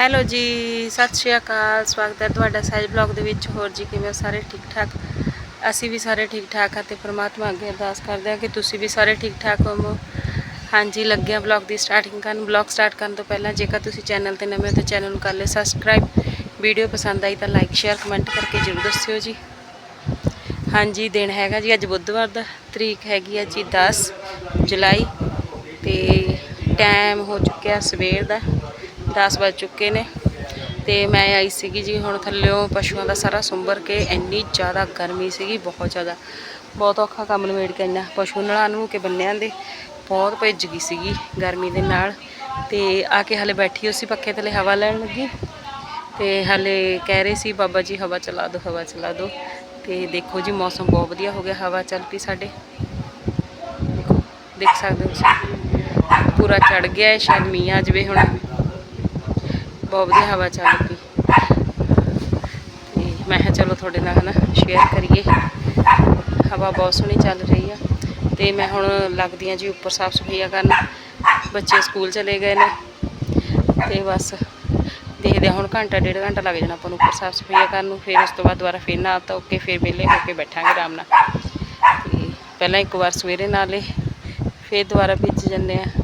Hello ਜੀ, ਸਤਿ ਸ਼੍ਰੀ ਅਕਾਲ, ਸਵਾਗਤ ਹੈ ਤੁਹਾਡਾ ਸਹਿਜ ਬਲੌਗ ਦੇ ਵਿੱਚ। ਹੋਰ ਜੀ, ਕਿਵੇਂ ਸਾਰੇ ਠੀਕ ਠਾਕ ਅਸੀਂ ਵੀ ਸਾਰੇ ਠੀਕ ਠਾਕ ਹਾਂ ਤੇ ਪ੍ਰਮਾਤਮਾ ਅੱਗੇ ਅਰਦਾਸ ਕਰਦੇ ਹਾਂ ਕਿ ਤੁਸੀਂ ਵੀ ਸਾਰੇ ਠੀਕ ਠਾਕ ਹੋਵੋ ਹਾਂਜੀ ਲੱਗੇ ਹਾਂ ਬਲੌਗ ਦੀ ਸਟਾਰਟਿੰਗ ਕਰਨ। ਬਲੌਗ ਸਟਾਰਟ ਕਰਨ ਤੋਂ ਪਹਿਲਾਂ ਜੇਕਰ ਤੁਸੀਂ ਚੈਨਲ ਤੇ ਨਵੇਂ ਹੋ ਤਾਂ ਚੈਨਲ ਨੂੰ ਕਰ ਲਿਓ ਸਬਸਕ੍ਰਾਈਬ ਵੀਡੀਓ ਪਸੰਦ ਆਈ ਤਾਂ ਲਾਈਕ ਸ਼ੇਅਰ ਕਮੈਂਟ ਕਰਕੇ ਜ਼ਰੂਰ ਦੱਸਿਓ ਜੀ। ਹਾਂਜੀ, ਦਿਨ ਹੈਗਾ ਜੀ, ਅੱਜ ਬੁੱਧਵਾਰ ਦਾ। ਤਰੀਕ ਹੈਗੀ ਆ ਜੀ 10 ਜੁਲਾਈ ਤੇ ਟਾਈਮ ਹੋ ਚੁੱਕਿਆ ਸਵੇਰ ਦਾ। 10 ਵੱਜ ਚੁੱਕੇ ਨੇ ਤੇ ਮੈਂ ਆਈ ਸੀਗੀ ਜੀ ਹੁਣ ਥੱਲਿਓਂ ਪਸ਼ੂਆਂ ਦਾ ਸਾਰਾ ਸੁੰਬਰ ਕੇ ਇੰਨੀ ਜ਼ਿਆਦਾ ਗਰਮੀ ਸੀਗੀ, ਬਹੁਤ ਜ਼ਿਆਦਾ। ਬਹੁਤ ਔਖਾ ਕੰਮ ਨਿਬੇੜ ਕੇ ਇੰਨਾ ਪਸ਼ੂ ਨਲਾ ਨੂੰ ਕੇ ਬੰਨਿਆਂ ਦੇ ਬਹੁਤ ਭਿੱਜ ਗਈ ਸੀਗੀ ਗਰਮੀ ਦੇ ਨਾਲ। ਤੇ ਆ ਕੇ ਹਲੇ ਬੈਠੀ ਹੋ ਸੀ ਪੱਖੇ ਥੱਲੇ ਹਵਾ ਲੈਣ ਲੱਗੀ। ਤੇ ਹਲੇ ਕਹਿ ਰਹੇ ਸੀ, ਬਾਬਾ ਜੀ, ਹਵਾ ਚਲਾ ਦਿਓ ਹਵਾ ਚਲਾ ਦਿਓ ਤੇ ਦੇਖੋ ਜੀ, ਮੌਸਮ ਬਹੁਤ ਵਧੀਆ ਹੋ ਗਿਆ, ਹਵਾ ਚੱਲ ਪਈ ਸਾਡੇ। ਦੇਖੋ, ਦੇਖ ਸਕਦੇ ਹੋ ਤੁਸੀਂ। ਪੂਰਾ ਚੜ ਗਿਆ ਹੈ ਸ਼ਾਇਦ ਮੀਂਹ ਆ ਜਾਵੇ ਹੁਣ। ਬਹੁਤ ਵਧੀਆ ਹਵਾ ਚੱਲ ਪਈ। ਤੇ ਮੈਂ ਕਿਹਾ ਚਲੋ ਤੁਹਾਡੇ ਨਾਲ ਹਨਾ ਸ਼ੇਅਰ ਕਰੀਏ। ਹਵਾ ਬਹੁਤ ਸੋਹਣੀ ਚੱਲ ਰਹੀ ਆ। ਤੇ ਮੈਂ ਹੁਣ ਲੱਗਦੀ ਆ ਜੀ ਉੱਪਰ ਸਾਫ਼ ਸਫਾਈਆਂ ਕਰਨ। ਬੱਚੇ ਸਕੂਲ ਚਲੇ ਗਏ ਨੇ। ਤੇ ਬਸ ਦੇਖਦੇ ਹਾਂ ਹੁਣ ਘੰਟਾ, ਡੇਢ ਘੰਟਾ ਲੱਗ ਜਾਣਾ ਆਪਾਂ ਨੂੰ ਉੱਪਰ ਸਾਫ਼ ਸਫਾਈਆਂ ਕਰਨ ਨੂੰ। ਫਿਰ ਉਸ ਤੋਂ ਬਾਅਦ ਦੁਬਾਰਾ ਫਿਰ ਨਹਾ ਧੋ ਕੇ ਫਿਰ ਵਿਹਲੇ ਹੋ ਕੇ ਬੈਠਾਂਗੇ ਆਰਾਮ ਨਾਲ। ਤੇ ਪਹਿਲਾਂ ਇੱਕ ਵਾਰ ਸਵੇਰੇ ਨਾਲੇ ਫਿਰ ਦੁਬਾਰਾ ਭਿੱਜ ਜੰਨੇ ਆ।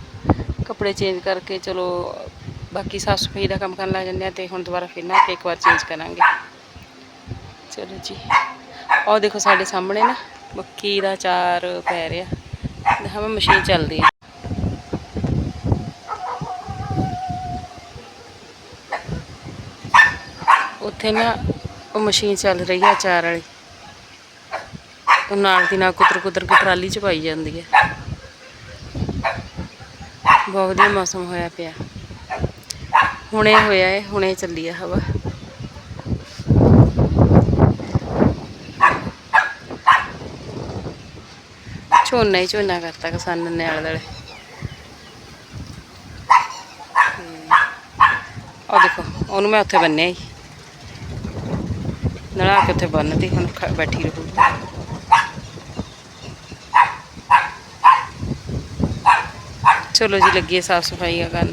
ਕੱਪੜੇ ਚੇਂਜ ਕਰਕੇ ਚਲੋ ਬਾਕੀ ਸਾਫ਼ ਸਫ਼ਾਈ ਦਾ ਕੰਮ ਕਰਨ ਲੱਗ ਜਾਂਦੇ ਆ ਤੇ ਹੁਣ ਦੁਬਾਰਾ ਫਿਰ ਨਾ ਕੇ ਇੱਕ ਵਾਰ ਚੇਂਜ ਕਰਾਂਗੇ। ਚਲੋ ਜੀ। ਉਹ ਦੇਖੋ ਸਾਡੇ ਸਾਹਮਣੇ ਨਾ ਮੱਕੀ ਦਾ ਚਾਰ ਪੈ ਰਿਹਾ। ਦਿਖਾਵਾਂ ਮਸ਼ੀਨ ਚੱਲਦੀ ਹੈ ਉੱਥੇ ਨਾ ਉਹ ਮਸ਼ੀਨ ਚੱਲ ਰਹੀ ਹੈ ਚਾਰ ਵਾਲੀ। ਉਹ ਨਾਲ ਦੀ ਨਾਲ ਕੁਤਰ ਕੁਤਰ ਕੇ ਟਰਾਲੀ ਚ ਪਾਈ ਜਾਂਦੀ ਹੈ ਬਹੁਤ ਵਧੀਆ ਮੌਸਮ ਹੋਇਆ ਪਿਆ। ਹੁਣੇ ਹੋਇਆ ਹੈ, ਹੁਣੇ ਚੱਲੀ ਹੈ ਹਵਾ। ਝੋਨਾ ਹੀ ਝੋਨਾ ਕਰਤਾ ਕਿਸਾਨ ਨੇ ਆਲੇ ਦੁਆਲੇ ਉਹ ਦੇਖੋ, ਉਹਨੂੰ ਮੈਂ ਉੱਥੇ ਬੰਨਿਆ ਹੀ। ਨਲਾ ਕੇ ਉੱਥੇ ਬੰਨਦੀ ਹੁਣ ਬੈਠੀ ਰਹੂਗੀ ਚਲੋ ਜੀ ਲੱਗੀਏ ਸਾਫ਼ ਸਫ਼ਾਈ ਆ ਕਰਨ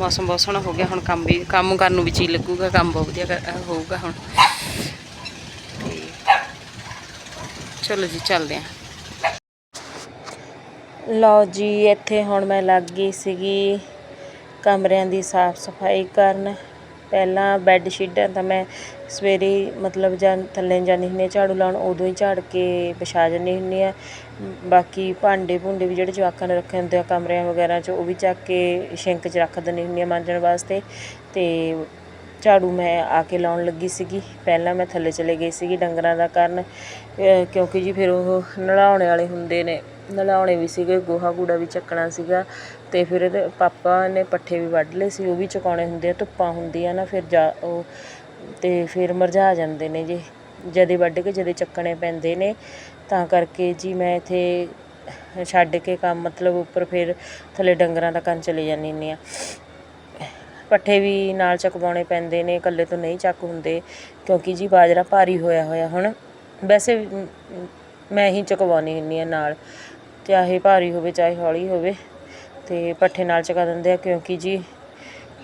ਮੌਸਮ ਬਹੁਤ ਸੋਹਣਾ ਹੋ ਗਿਆ, ਹੁਣ ਕੰਮ ਵੀ ਕੰਮ ਕਰਨ ਨੂੰ ਵੀ ਜੀ ਲੱਗੂਗਾ, ਕੰਮ ਬਹੁਤ ਵਧੀਆ ਹੋਊਗਾ ਹੁਣ। ਚਲੋ ਜੀ, ਚੱਲਦੇ ਆਂ। ਲਓ ਜੀ, ਇੱਥੇ ਹੁਣ ਮੈਂ ਲੱਗ ਗਈ ਸੀਗੀ ਕਮਰਿਆਂ ਦੀ ਸਾਫ਼ ਸਫ਼ਾਈ ਕਰਨ। ਪਹਿਲਾਂ ਬੈੱਡ ਸ਼ੀਟਾਂ ਤਾਂ ਮੈਂ ਸਵੇਰੇ ਮਤਲਬ ਜਾਂ ਥੱਲੇ ਜਾਂਦੀ ਹੁੰਦੀ ਹਾਂ ਝਾੜੂ ਲਾਉਣ, ਉਦੋਂ ਹੀ ਝਾੜ ਕੇ ਵਿਛਾ ਜਾਂਦੀ ਹੁੰਦੀ ਹਾਂ ਬਾਕੀ ਭਾਂਡੇ ਭੁੰਡੇ ਵੀ ਜਿਹੜੇ ਜਵਾਕਾਂ ਨੇ ਰੱਖੇ ਹੁੰਦੇ ਆ ਕਮਰਿਆਂ ਵਗੈਰਾ 'ਚ, ਉਹ ਵੀ ਚੱਕ ਕੇ ਸ਼ਿੰਕ 'ਚ ਰੱਖ ਦਿੰਦੀ ਹੁੰਦੀ ਹਾਂ ਮਾਂਜਣ ਵਾਸਤੇ। ਅਤੇ ਝਾੜੂ ਮੈਂ ਆ ਕੇ ਲਾਉਣ ਲੱਗੀ ਸੀਗੀ। ਪਹਿਲਾਂ ਮੈਂ ਥੱਲੇ ਚਲੇ ਗਈ ਸੀਗੀ ਡੰਗਰਾਂ ਦਾ ਕਾਰਨ ਕਿਉਂਕਿ ਜੀ ਫਿਰ ਉਹ ਨਲਾਉਣ ਵਾਲੇ ਹੁੰਦੇ ਨੇ। ਨਲਾਉਣੇ ਵੀ ਸੀਗੇ, ਗੋਹਾ ਕੂੜਾ ਵੀ ਚੱਕਣਾ ਸੀਗਾ ਅਤੇ ਫਿਰ ਇਹਦੇ ਪਾਪਾ ਨੇ ਪੱਠੇ ਵੀ ਵੱਢ ਲਏ ਸੀ, ਉਹ ਵੀ ਚੁਕਾਉਣੇ ਹੁੰਦੇ ਆ, ਧੁੱਪਾਂ ਹੁੰਦੀਆਂ ਨਾ ਫਿਰ ਜਾ ਉਹ ਅਤੇ ਫਿਰ ਮਰਝਾ ਜਾਂਦੇ ਨੇ ਜੀ, ਜਦੇ ਵੱਢ ਕੇ ਜਦੇ ਚੱਕਣੇ ਪੈਂਦੇ ਨੇ, ਤਾਂ ਕਰਕੇ ਜੀ ਮੈਂ ਇੱਥੇ ਛੱਡ ਕੇ ਕੰਮ ਮਤਲਬ ਉੱਪਰ ਫਿਰ ਥੱਲੇ ਡੰਗਰਾਂ ਦਾ ਕੰਨ ਚਲੇ ਜਾਂਦੀ ਹੁੰਦੀ ਹਾਂ ਪੱਠੇ ਵੀ ਨਾਲ ਚਕਵਾਉਣੇ ਪੈਂਦੇ ਨੇ, ਇਕੱਲੇ ਤੋਂ ਨਹੀਂ ਚੱਕ ਹੁੰਦੇ, ਕਿਉਂਕਿ ਜੀ ਬਾਜਰਾ ਭਾਰੀ ਹੋਇਆ ਹੋਇਆ ਹੁਣ, ਵੈਸੇ ਮੈਂ ਹੀ ਚਕਵਾਉਣੀ ਹੁੰਦੀ ਹਾਂ ਨਾਲ। ਚਾਹੇ ਭਾਰੀ ਹੋਵੇ, ਚਾਹੇ ਹੌਲੀ ਹੋਵੇ, ਤੇ ਪੱਠੇ ਨਾਲ ਚਕਾ ਦਿੰਦੇ ਆ ਕਿਉਂਕਿ ਜੀ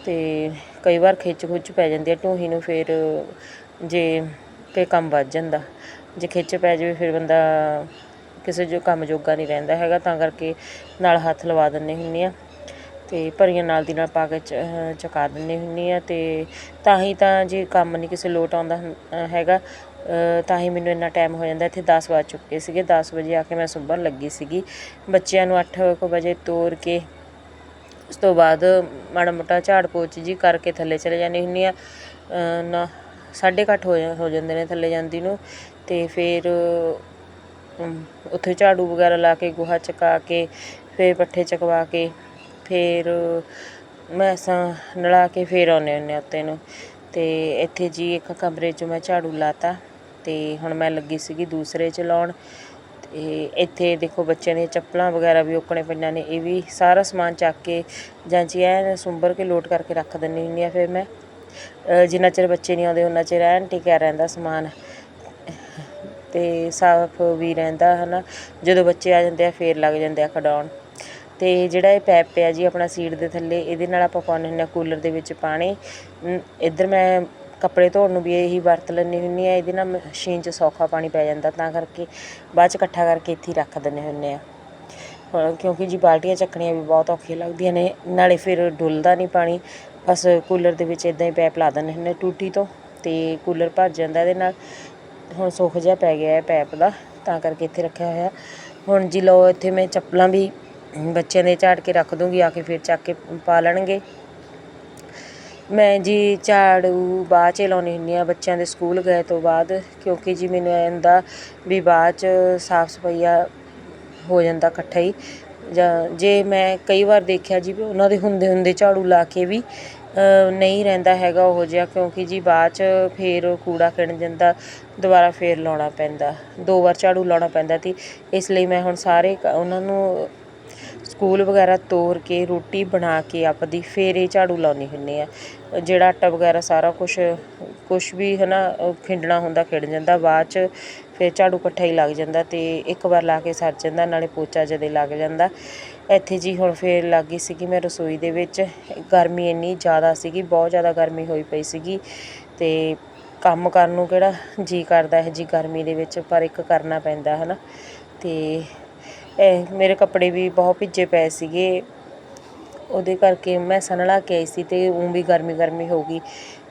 ਤੇ ਕਈ ਵਾਰ ਖਿੱਚ ਖੁੱਚ ਪੈ ਜਾਂਦੀ ਆ, ਢੂਹੀ ਨੂੰ ਫਿਰ ਜੇ ਤੇ ਕੰਮ ਵੱਧ ਜਾਂਦਾ, ਜੇ ਖਿੱਚ ਪੈ ਜਾਵੇ ਫਿਰ ਬੰਦਾ ਕਿਸੇ ਜੋ ਕੰਮ ਜੋਗਾ ਨਹੀਂ ਰਹਿੰਦਾ ਹੈਗਾ, ਤਾਂ ਕਰਕੇ ਨਾਲ ਹੱਥ ਲਵਾ ਦਿੰਦੇ ਹੁੰਦੇ ਆ ਤੇ ਭਰੀਆਂ ਨਾਲ ਦੀ ਨਾਲ ਪਾ ਕੇ ਚ- ਅਹ ਚੁਕਾ ਦਿੰਦੀ ਹੁੰਦੀ ਆ ਤੇ ਤਾਂ ਹੀ ਤਾਂ ਜੇ ਕੰਮ ਨਹੀਂ ਕਿਸੇ ਲੋਟ ਆਉਂਦਾ ਹੁੰ- ਹੈਗਾ ਤਾਂ ਹੀ ਮੈਨੂੰ ਇੰਨਾ ਟਾਈਮ ਹੋ ਜਾਂਦਾ, ਇੱਥੇ 10 ਵੱਜ ਚੁੱਕੇ ਸੀਗੇ 10 ਵਜੇ ਆ ਕੇ ਮੈਂ ਸੁਬਹ ਲੱਗੀ ਸੀਗੀ। ਬੱਚਿਆਂ ਨੂੰ 8 ਕੁ ਵਜੇ ਤੋਰ ਕੇ ਉਸ ਤੋਂ ਬਾਅਦ ਮਾੜਾ ਮੋਟਾ ਝਾੜ ਪੋਚ ਜੀ ਕਰਕੇ ਥੱਲੇ ਚਲੇ ਜਾਂਦੀ ਹੁੰਦੀ ਆ। ਨਾ, ਸਾਢੇ ਕੁ ਅੱਠ ਹੋ ਜਾ- ਹੋ ਜਾਂਦੇ ਨੇ ਥੱਲੇ ਜਾਂਦੀ ਨੂੰ। ਤੇ ਫਿਰ ਉੱਥੇ ਝਾੜੂ ਵਗੈਰਾ ਲਾ ਕੇ, ਗੋਹਾ ਚਕਾ ਕੇ, ਫਿਰ ਪੱਠੇ ਚਕਵਾ ਕੇ, ਫਿਰ ਮੈਸਾਂ ਨਲਾ ਕੇ ਫਿਰ ਆਉਂਦੇ ਹੁੰਦੇ ਹਾਂ ਉੱਤੇ ਨੂੰ। ਤੇ ਇੱਥੇ ਜੀ ਇੱਕ ਕਮਰੇ 'ਚ ਮੈਂ ਝਾੜੂ ਲਾਤਾ। ਅਤੇ ਹੁਣ ਮੈਂ ਲੱਗੀ ਸੀਗੀ ਦੂਸਰੇ ਚਲਾਉਣ ਅਤੇ ਇੱਥੇ ਦੇਖੋ ਬੱਚਿਆਂ ਦੀਆਂ ਚੱਪਲਾਂ ਵਗੈਰਾ ਵੀ ਓਕਣੇ ਪਈਆਂ ਨੇ, ਇਹ ਵੀ ਸਾਰਾ ਸਮਾਨ ਚੱਕ ਕੇ ਜਾਂ ਜੀ ਐਨ ਸੁੰਬਰ ਕੇ ਲੋਟ ਕਰਕੇ ਰੱਖ ਦਿੰਦੀ ਹੁੰਦੀ ਹਾਂ ਫਿਰ ਮੈਂ। ਜਿੰਨਾ ਚਿਰ ਬੱਚੇ ਨਹੀਂ ਆਉਂਦੇ ਉਹਨਾਂ ਚਿਰ ਐਨ ਟਿਕਿਆ ਰਹਿੰਦਾ ਸਮਾਨ। ਅਤੇ ਸਾਫ਼ ਵੀ ਰਹਿੰਦਾ ਹੈ ਨਾ ਜਦੋਂ ਬੱਚੇ ਆ ਜਾਂਦੇ ਆ ਫਿਰ ਲੱਗ ਜਾਂਦੇ ਆ ਖਡਾਉਣ। ਅਤੇ ਜਿਹੜਾ ਇਹ ਪੈਪ ਪਿਆ ਜੀ ਆਪਣਾ ਸੀਟ ਦੇ ਥੱਲੇ, ਇਹਦੇ ਨਾਲ ਆਪਾਂ ਪਾਉਂਦੇ ਹੁੰਦੇ ਹਾਂ ਕੂਲਰ ਦੇ ਵਿੱਚ ਪਾਣੀ। ਇੱਧਰ ਮੈਂ ਕੱਪੜੇ ਧੋਣ ਨੂੰ ਵੀ ਇਹੀ ਵਰਤ ਲੈਂਦੀ ਹੁੰਦੀ ਹਾਂ, ਇਹਦੇ ਨਾਲ ਮਸ਼ੀਨ 'ਚ ਸੌਖਾ ਪਾਣੀ ਪੈ ਜਾਂਦਾ, ਤਾਂ ਕਰਕੇ ਬਾਅਦ 'ਚ ਇਕੱਠਾ ਕਰਕੇ ਇੱਥੇ ਹੀ ਰੱਖ ਦਿੰਦੇ ਹੁੰਦੇ ਹਾਂ। ਹੁਣ ਕਿਉਂਕਿ ਜੀ ਬਾਲਟੀਆਂ ਚੱਕਣੀਆਂ ਵੀ ਬਹੁਤ ਔਖੀਆਂ ਲੱਗਦੀਆਂ ਨੇ, ਨਾਲੇ ਫਿਰ ਡੁੱਲਦਾ ਨਹੀਂ ਪਾਣੀ, ਬਸ ਕੂਲਰ ਦੇ ਵਿੱਚ ਇਦਾਂ ਹੀ ਪੈਪ ਲਾ ਦਿੰਦੇ ਹੁੰਦੇ ਟੂਟੀ ਤੋਂ ਅਤੇ ਕੂਲਰ ਭਰ ਜਾਂਦਾ ਇਹਦੇ ਨਾਲ, ਹੁਣ ਸੁੱਖ ਜਿਹਾ ਪੈ ਗਿਆ ਹੈ ਪੈਪ ਦਾ, ਤਾਂ ਕਰਕੇ ਇੱਥੇ ਰੱਖਿਆ ਹੋਇਆ। ਹੁਣ ਜੀ ਲਓ, ਇੱਥੇ ਮੈਂ ਚੱਪਲਾਂ ਵੀ ਬੱਚਿਆਂ ਦੇ ਝਾੜ ਕੇ ਰੱਖ ਦੂੰਗੀ, ਆ ਕੇ ਫਿਰ ਚੱਕ ਕੇ ਪਾ ਲੈਣਗੇ। ਮੈਂ ਜੀ ਝਾੜੂ ਬਾਅਦ 'ਚ ਲਾਉਣੀ ਹੁੰਦੀ ਹਾਂ, ਬੱਚਿਆਂ ਦੇ ਸਕੂਲ ਗਏ ਤੋਂ ਬਾਅਦ, ਕਿਉਂਕਿ ਜੀ ਮੈਨੂੰ ਐਂ ਹੁੰਦਾ ਵੀ ਬਾਅਦ 'ਚ ਸਾਫ਼ ਸਫਾਈਆ ਹੋ ਜਾਂਦਾ ਇਕੱਠਾ ਹੀ। ਜਾਂ ਜੇ ਮੈਂ ਕਈ ਵਾਰ ਦੇਖਿਆ ਜੀ ਵੀ ਉਹਨਾਂ ਦੇ ਹੁੰਦੇ ਹੁੰਦੇ ਝਾੜੂ ਲਾ ਕੇ ਵੀ ਨਹੀਂ ਰਹਿੰਦਾ ਹੈਗਾ ਉਹੋ ਜਿਹਾ, ਕਿਉਂਕਿ ਜੀ ਬਾਅਦ 'ਚ ਫਿਰ ਕੂੜਾ ਖਿੰਡ ਜਾਂਦਾ, ਦੁਬਾਰਾ ਫਿਰ ਲਾਉਣਾ ਪੈਂਦਾ, ਦੋ ਵਾਰ ਝਾੜੂ ਲਾਉਣਾ ਪੈਂਦਾ ਤੀ ਇਸ ਲਈ ਮੈਂ ਹੁਣ ਸਾਰੇ ਉਹਨਾਂ ਨੂੰ ਸਕੂਲ ਵਗੈਰਾ ਤੋਰ ਕੇ, ਰੋਟੀ ਬਣਾ ਕੇ ਆਪਦੀ ਫਿਰ ਇਹ ਝਾੜੂ ਲਾਉਣੀ ਹੁੰਦੀ ਹਾਂ ਜਿਹੜਾ ਆਟਾ ਵਗੈਰਾ ਸਾਰਾ ਕੁਛ ਕੁਛ ਵੀ ਹੈ ਨਾ ਖਿੰਡਣਾ ਹੁੰਦਾ ਖਿੰਡ ਜਾਂਦਾ, ਬਾਅਦ ਚ ਫਿਰ ਝਾੜੂ ਇਕੱਠਾ ਹੀ ਲੱਗ ਜਾਂਦਾ ਅਤੇ ਇੱਕ ਵਾਰ ਲਾ ਕੇ ਸਰ ਜਾਂਦਾ, ਨਾਲੇ ਪੋਚਾ ਜਦੇ ਲੱਗ ਜਾਂਦਾ। ਇੱਥੇ ਜੀ ਹੁਣ ਫਿਰ ਲੱਗ ਗਈ ਸੀਗੀ ਮੈਂ ਰਸੋਈ ਦੇ ਵਿੱਚ। ਗਰਮੀ ਇੰਨੀ ਜ਼ਿਆਦਾ ਸੀਗੀ, ਬਹੁਤ ਜ਼ਿਆਦਾ ਗਰਮੀ ਹੋਈ ਪਈ ਸੀਗੀ ਅਤੇ ਕੰਮ ਕਰਨ ਨੂੰ ਕਿਹੜਾ ਜੀਅ ਕਰਦਾ ਹੈ ਜੀ ਗਰਮੀ ਦੇ ਵਿੱਚ, ਪਰ ਇੱਕ ਕਰਨਾ ਪੈਂਦਾ ਹੈ ਨਾ ਅਤੇ ਇਹ ਮੇਰੇ ਕੱਪੜੇ ਵੀ ਬਹੁਤ ਭਿੱਜੇ ਪਏ ਸੀਗੇ। ਉਹਦੇ ਕਰਕੇ ਮੈਂ ਸਨ ਸਨਲਾ ਕੇ ਆਈ ਸੀ ਅਤੇ ਉਂ ਵੀ ਗਰਮੀ ਗਰਮੀ ਹੋ ਗਈ।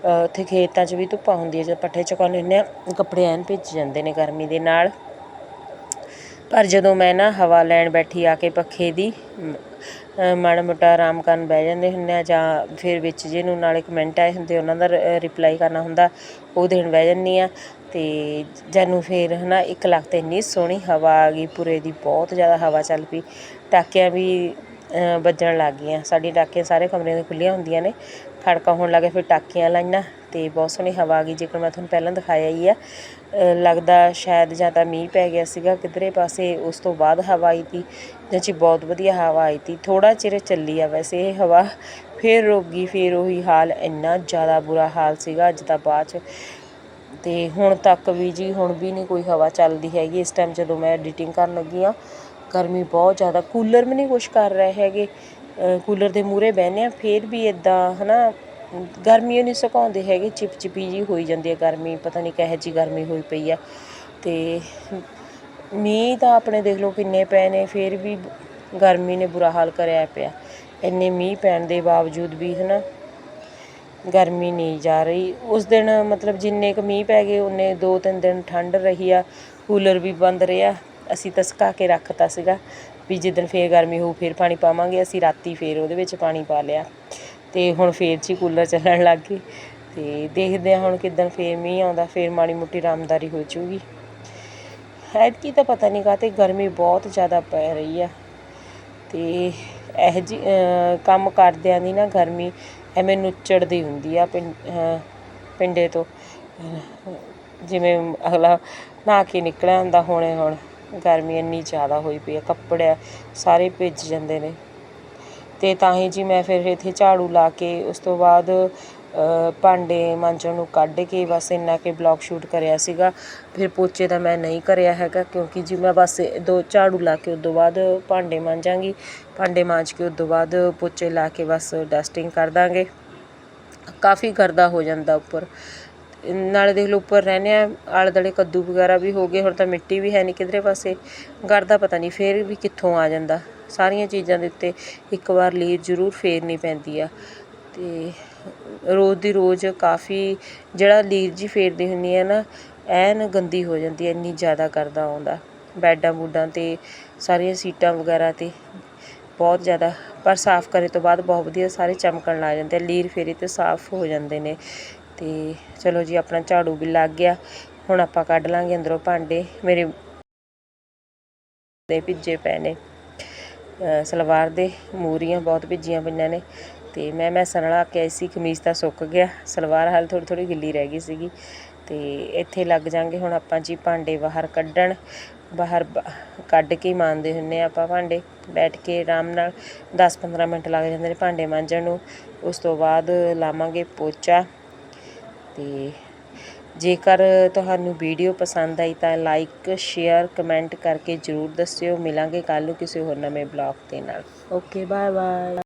ਉੱਥੇ ਖੇਤਾਂ 'ਚ ਵੀ ਧੁੱਪਾਂ ਹੁੰਦੀਆਂ ਜਦੋਂ ਪੱਠੇ ਚੁਕਾਉਂਦੇ ਹੁੰਦੇ ਹਾਂ ਕੱਪੜੇ ਐਨ ਭਿੱਜ ਜਾਂਦੇ ਨੇ ਗਰਮੀ ਦੇ ਨਾਲ। ਪਰ ਜਦੋਂ ਮੈਂ ਨਾ ਹਵਾ ਲੈਣ ਬੈਠੀ ਆ ਕੇ ਪੱਖੇ ਦੀ ਮਾੜਾ ਮੋਟਾ ਆਰਾਮ ਕਰਨ ਬਹਿ ਜਾਂਦੇ ਹੁੰਦੇ ਹਾਂ ਜਾਂ ਫਿਰ ਵਿੱਚ ਜਿਹਨੂੰ ਨਾਲੇ ਕਮੈਂਟ ਆਏ ਹੁੰਦੇ ਉਹਨਾਂ ਦਾ ਰਿਪਲਾਈ ਕਰਨਾ ਹੁੰਦਾ, ਉਹ ਦੇਣ ਬਹਿ ਜਾਂਦੀ ਹਾਂ ਅਤੇ ਜਾਨੂੰ ਫਿਰ ਹੈ ਨਾ ਇੱਕ ਲੱਖ ਤੇ ਇੰਨੀ ਸੋਹਣੀ ਹਵਾ ਆ ਗਈ, ਪੂਰੇ ਦੀ ਬਹੁਤ ਜ਼ਿਆਦਾ ਹਵਾ ਚੱਲ ਪਈ। ਟਾਕੀਆਂ ਵੀ ਵੱਜਣ ਲੱਗ ਗਈਆਂ। ਸਾਡੀਆਂ ਟਾਕੀਆਂ ਸਾਰੇ ਕਮਰਿਆਂ ਦੀਆਂ ਖੁੱਲ੍ਹੀਆਂ ਹੁੰਦੀਆਂ ਨੇ। ਖੜਕਾ ਹੋਣ ਲੱਗ ਗਿਆ ਫਿਰ ਟਾਕੀਆਂ ਲਾਈਆਂ ਅਤੇ ਬਹੁਤ ਸੋਹਣੀ ਹਵਾ ਆ ਗਈ। ਜੇਕਰ ਮੈਂ ਤੁਹਾਨੂੰ ਪਹਿਲਾਂ ਦਿਖਾਇਆ ਹੀ ਆ ਲੱਗਦਾ ਸ਼ਾਇਦ ਜਾਂ ਤਾਂ ਮੀਂਹ ਪੈ ਗਿਆ ਸੀਗਾ ਕਿਧਰੇ ਪਾਸੇ, ਉਸ ਤੋਂ ਬਾਅਦ ਹਵਾ ਆਈ ਤੀ। ਜਿਹਦੇ 'ਚ ਬਹੁਤ ਵਧੀਆ ਹਵਾ ਆਈ ਤੀ। ਥੋੜ੍ਹਾ ਚਿਰ ਚੱਲੀ ਆ ਵੈਸੇ ਇਹ ਹਵਾ, ਫਿਰ ਰੁਕ ਗਈ। ਫਿਰ ਉਹੀ ਹਾਲ ਇੰਨਾ ਜ਼ਿਆਦਾ ਬੁਰਾ ਹਾਲ ਸੀਗਾ। ਅੱਜ ਤਾਂ ਬਾਅਦ 'ਚ ਅਤੇ ਹੁਣ ਤੱਕ ਵੀ ਜੀ, ਹੁਣ ਵੀ ਨਹੀਂ ਕੋਈ ਹਵਾ ਚੱਲਦੀ ਹੈਗੀ। ਇਸ ਟਾਈਮ ਜਦੋਂ ਮੈਂ ਐਡੀਟਿੰਗ ਕਰਨ ਲੱਗੀ ਹਾਂ, ਗਰਮੀ ਬਹੁਤ ਜ਼ਿਆਦਾ ਕੂਲਰ ਵੀ ਨਹੀਂ ਕੁਛ ਕਰ ਰਹੇ ਹੈਗੇ। ਕੂਲਰ ਦੇ ਮੂਹਰੇ ਬਹਿੰਦੇ ਹਾਂ, ਫਿਰ ਵੀ ਇੱਦਾਂ ਹੈ ਨਾ ਗਰਮੀ ਨਹੀਂ ਸੁਕਾਉਂਦੇ ਹੈਗੇ, ਚਿਪਚਿਪੀ ਜਿਹੀ ਹੋਈ ਜਾਂਦੀ ਹੈ ਗਰਮੀ, ਪਤਾ ਨਹੀਂ ਕਿਹੋ ਜਿਹੀ ਗਰਮੀ ਹੋਈ ਪਈ ਆ। ਅਤੇ ਮੀਂਹ ਤਾਂ ਆਪਣੇ ਦੇਖ ਲਓ ਕਿੰਨੇ ਪਏ ਨੇ, ਫਿਰ ਵੀ ਗਰਮੀ ਨੇ ਬੁਰਾ ਹਾਲ ਕਰਿਆ ਪਿਆ। ਇੰਨੇ ਮੀਂਹ ਪੈਣ ਦੇ ਬਾਵਜੂਦ ਵੀ ਹੈ ਨਾ ਗਰਮੀ ਨਹੀਂ ਜਾ ਰਹੀ। ਉਸ ਦਿਨ ਮਤਲਬ ਜਿੰਨੇ ਕੁ ਮੀਂਹ ਪੈ ਗਏ ਉਨੇ ਦੋ ਤਿੰਨ ਦਿਨ ਠੰਡ ਰਹੀ ਆ, ਕੂਲਰ ਵੀ ਬੰਦ ਰਿਹਾ। ਅਸੀਂ ਤਾਂ ਸੁਕਾ ਕੇ ਰੱਖਤਾ ਸੀਗਾ ਵੀ ਜਿੱਦਣ ਫਿਰ ਗਰਮੀ ਹੋਊ, ਫਿਰ ਪਾਣੀ ਪਾਵਾਂਗੇ। ਅਸੀਂ ਰਾਤੀ ਫਿਰ ਉਹਦੇ ਵਿੱਚ ਪਾਣੀ ਪਾ ਲਿਆ ਅਤੇ ਹੁਣ ਫਿਰ ਚ ਹੀ ਕੂਲਰ ਚੱਲਣ ਲੱਗ ਗਏ ਅਤੇ ਦੇਖਦੇ ਹਾਂ ਹੁਣ ਕਿੱਦਣ ਫਿਰ ਮੀਂਹ ਆਉਂਦਾ, ਫਿਰ ਮਾੜੀ ਮੋਟੀ ਆਰਾਮਦਾਰੀ ਹੋ ਜਾਊਗੀ। ਐਤਕੀ ਤਾਂ ਪਤਾ ਨਹੀਂ ਕਾਤੇ ਗਰਮੀ ਬਹੁਤ ਜ਼ਿਆਦਾ ਪੈ ਰਹੀ ਆ ਅਤੇ ਇਹ ਜੀ ਕੰਮ ਕਰਦਿਆਂ ਦੀ ਨਾ ਗਰਮੀ ਐਵੇਂ ਨੁੱਚੜਦੀ ਹੁੰਦੀ ਆ ਪਿੰ- ਪਿੰਡੇ ਤੋਂ। ਜਿਵੇਂ ਅਗਲਾ ਨਹਾ ਕੇ ਨਿਕਲਿਆ ਹੁੰਦਾ ਹੁਣੇ ਹੁਣ, ਗਰਮੀ ਇੰਨੀ ਜ਼ਿਆਦਾ ਹੋਈ ਪਈ ਆ, ਕੱਪੜੇ ਸਾਰੇ ਭਿੱਜ ਜਾਂਦੇ ਨੇ। ਅਤੇ ਤਾਂ ਹੀ ਜੀ ਮੈਂ ਫਿਰ ਇੱਥੇ ਝਾੜੂ ਲਾ ਕੇ ਉਸ ਤੋਂ ਬਾਅਦ ਭਾਂਡੇ ਮਾਂਜਣ ਨੂੰ ਕੱਢ ਕੇ ਬਸ ਇੰਨਾ ਕੁ ਬਲੋਗ ਸ਼ੂਟ ਕਰਿਆ ਸੀਗਾ। ਫਿਰ ਪੋਚੇ ਤਾਂ ਮੈਂ ਨਹੀਂ ਕਰਿਆ ਹੈਗਾ ਕਿਉਂਕਿ ਜੀ ਮੈਂ ਬਸ ਦੋ ਝਾੜੂ ਲਾ ਕੇ ਉਦੋਂ ਬਾਅਦ ਭਾਂਡੇ ਮਾਂਜਾਂਗੀ। ਭਾਂਡੇ ਮਾਂਜ ਕੇ ਉਦੋਂ ਬਾਅਦ ਪੋਚੇ ਲਾ ਕੇ ਬਸ ਡਸਟਿੰਗ ਕਰ ਦਾਂਗੇ। ਕਾਫੀ ਗਰਦਾ ਹੋ ਜਾਂਦਾ ਉੱਪਰ। ਨਾਲੇ ਦੇਖ ਲਓ ਉੱਪਰ ਰਹਿੰਦੇ ਆ ਆਲੇ ਦੁਆਲੇ ਕੱਦੂ ਵਗੈਰਾ ਵੀ ਹੋ ਗਏ, ਹੁਣ ਤਾਂ ਮਿੱਟੀ ਵੀ ਹੈ ਨਹੀਂ ਕਿਧਰੇ ਪਾਸੇ। ਗਰਦਾ ਪਤਾ ਨਹੀਂ ਫੇਰ ਵੀ ਕਿੱਥੋਂ ਆ ਜਾਂਦਾ। ਸਾਰੀਆਂ ਚੀਜ਼ਾਂ ਦੇ ਉੱਤੇ ਇੱਕ ਵਾਰ ਲੀਰ ਜ਼ਰੂਰ ਫੇਰਨੀ ਪੈਂਦੀ ਆ। ਤੇ ਰੋਜ਼ ਦੀ ਰੋਜ਼ ਕਾਫੀ ਜਿਹੜਾ ਲੀਰ ਜੀ ਫੇਰਦੀ ਹੁੰਦੀ ਹੈ ਨਾ, ਐਨ ਗੰਦੀ ਹੋ ਜਾਂਦੀ ਹੈ, ਇੰਨੀ ਜ਼ਿਆਦਾ ਕਰਦਾ ਆਉਂਦਾ ਬੈਡਾਂ ਬੂਡਾਂ ਤੇ, ਸਾਰੀਆਂ ਸੀਟਾਂ ਵਗੈਰਾ ਤੇ ਬਹੁਤ ਜ਼ਿਆਦਾ। ਪਰ ਸਾਫ਼ ਕਰੇ ਤੋਂ ਬਾਅਦ ਬਹੁਤ ਵਧੀਆ ਸਾਰੇ ਚਮਕਣ ਲੱਗ ਜਾਂਦੇ ਆ, ਲੀਰ ਫੇਰੀ ਤੇ ਸਾਫ਼ ਹੋ ਜਾਂਦੇ ਨੇ। ਅਤੇ ਚਲੋ ਜੀ, ਆਪਣਾ ਝਾੜੂ ਵੀ ਲੱਗ ਗਿਆ। ਹੁਣ ਆਪਾਂ ਕੱਢ ਲਾਂਗੇ ਅੰਦਰੋਂ ਭਾਂਡੇ। ਮੇਰੇ ਦੇ ਭਿੱਜੇ ਪਏ ਨੇ। ਸਲਵਾਰ ਦੇ ਮੂਰੀਆਂ ਬਹੁਤ ਭਿੱਜੀਆਂ ਪਈਆਂ ਨੇ। ਅਤੇ ਮੈਂ ਮੈਂ ਸਨਲਾ ਕੇ ਆਈ ਸੀ, ਕਮੀਜ਼ ਤਾਂ ਸੁੱਕ ਗਿਆ, ਸਲਵਾਰ ਹਾਲ ਥੋੜ੍ਹੀ ਥੋੜ੍ਹੀ ਗਿੱਲੀ ਰਹਿ ਗਈ ਸੀਗੀ ਅਤੇ ਇੱਥੇ ਲੱਗ ਜਾਂਗੇ ਹੁਣ ਆਪਾਂ ਜੀ ਭਾਂਡੇ ਬਾਹਰ ਕੱਢਣ, ਬਾਹਰ ਬ- ਕੱਢ ਕੇ ਹੀ ਮਾਂਜਦੇ ਹੁੰਦੇ ਹਾਂ ਆਪਾਂ ਭਾਂਡੇ, ਬੈਠ ਕੇ ਆਰਾਮ ਨਾਲ 10-15 ਮਿੰਟ ਲੱਗ ਜਾਂਦੇ ਨੇ ਭਾਂਡੇ ਮਾਂਜਣ ਨੂੰ, ਉਸ ਤੋਂ ਬਾਅਦ ਲਾਵਾਂਗੇ ਪੋਚਾ ਅਤੇ ਜੇਕਰ ਤੁਹਾਨੂੰ ਵੀਡੀਓ ਪਸੰਦ ਆਈ ਤਾਂ ਲਾਈਕ, ਸ਼ੇਅਰ, ਕਮੈਂਟ ਕਰਕੇ ਜ਼ਰੂਰ ਦੱਸਿਓ, ਮਿਲਾਂਗੇ ਕੱਲ੍ਹ ਨੂੰ ਕਿਸੇ ਹੋਰ ਨਵੇਂ ਬਲੌਗ ਦੇ ਨਾਲ। Okay bye bye